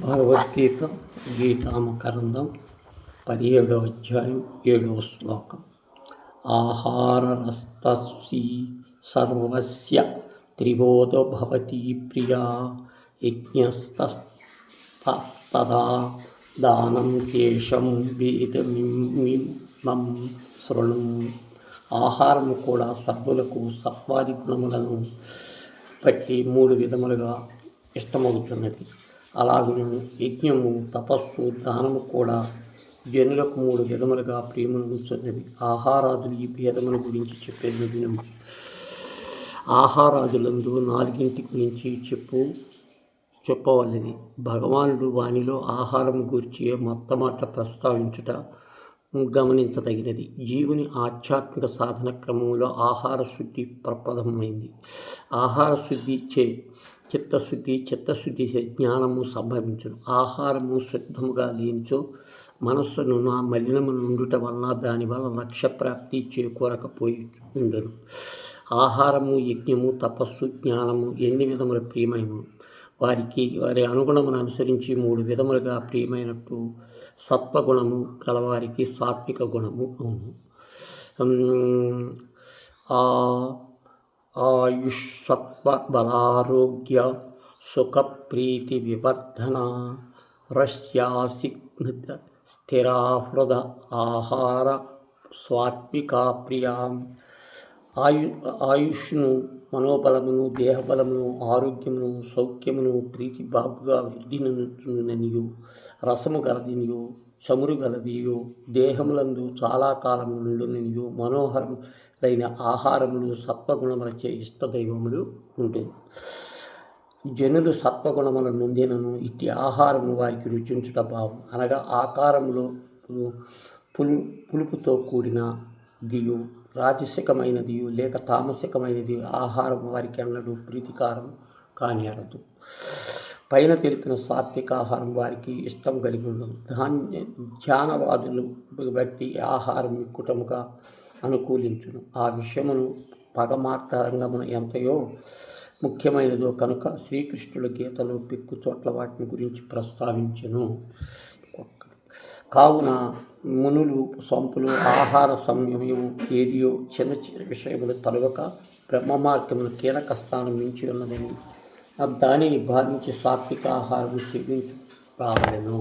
భగవద్గీత గీతామకరందం పదిహేడవ అధ్యాయం ఏడవ శ్లోకం ఆహారరస్తీ సర్వస్య త్రిబోధ భవతి ప్రియా యజ్ఞస్తదా దానం కేశం వేదమిమం శృణు. ఆహారము కూడా సర్వులకు సత్వాది గుణములను బట్టి మూడు విధములుగా ఇష్టమవుతున్నది. అలాగే యజ్ఞము తపస్సు దానము కూడా జనులకు మూడు విధములుగా ప్రియమనుతున్నది ఆహారాదులు ఈ భేదముల గురించి చెప్పేది వినము ఆహారాదులందు నాలుగింటి గురించి చెప్పు చెప్పవలది భగవానుడు వానిలో ఆహారం గూర్చి మొత్తమాట ప్రస్తావించుట గమనించదగినది. జీవుని ఆధ్యాత్మిక సాధన క్రమంలో ఆహార శుద్ధి ప్రప్రథమైంది ఆహార శుద్ధి చే చిత్తశుద్ధి చిత్తశుద్ధి జ్ఞానము సంభవించను. ఆహారము సిద్ధముగా లేనిచో మనస్సును నా మలినము నుండుట వలన దానివల్ల లక్ష్య ప్రాప్తి చేకూరకపోయి ఉండను ఆహారము యజ్ఞము తపస్సు జ్ఞానము ఎన్ని విధముల ప్రియమయము వారికి వారి అనుగుణమును అనుసరించి మూడు విధములుగా ప్రియమైనట్టు సత్వగుణము గలవారికి సాత్విక గుణము అవును. ఆ ఆయుష్ సత్వ బలారోగ్య సుఖ ప్రీతి వివర్ధన రస్యాసిగ్నత స్థిరాహృద ఆహార స్వాత్వికా ప్రియా ఆయు ఆయుష్ను మనోబలమును దేహబలమును ఆరోగ్యమును సౌఖ్యమును ప్రీతి బాగుగా వృద్ధిననియు రసము గలదినియు। చమురుగలవియు దేహములందు చాలా కాలము నుండునియు మనోహరములైన ఆహారములు సత్వగుణములచే ఇష్టదైవములు ఉంటుంది జనులు సత్వగుణముల నొందినను ఇట్టి ఆహారము వారికి రుచించుట భావం అనగా ఆకారములో పులు పులుపుతో కూడిన దియు రాజసికమైనది లేక తామసికమైనది ఆహారం వారికి అన్నడు ప్రీతికారం కాని పైన తెలిపిన సాత్విక ఆహారం వారికి ఇష్టం కలిగి ఉండదు. ధాన్య ధ్యానవాదులు బట్టి ఆహారం కుటముగా అనుకూలించును. ఆ విషయమును పగమార్థరంగమున ఎంతయో ముఖ్యమైనదో కనుక శ్రీకృష్ణుల గీతలో పిక్కు చోట్ల వాటిని గురించి ప్రస్తావించను. కావున మునులు సొంపులు ఆహార సంయమము ఏదియో చిన్న చిన్న విషయములు తలవక బ్రహ్మ మార్గమును కీలక స్థానం మించి ఉన్నదని దానిని భావించి సాత్విక ఆహారం సేవించు రావలను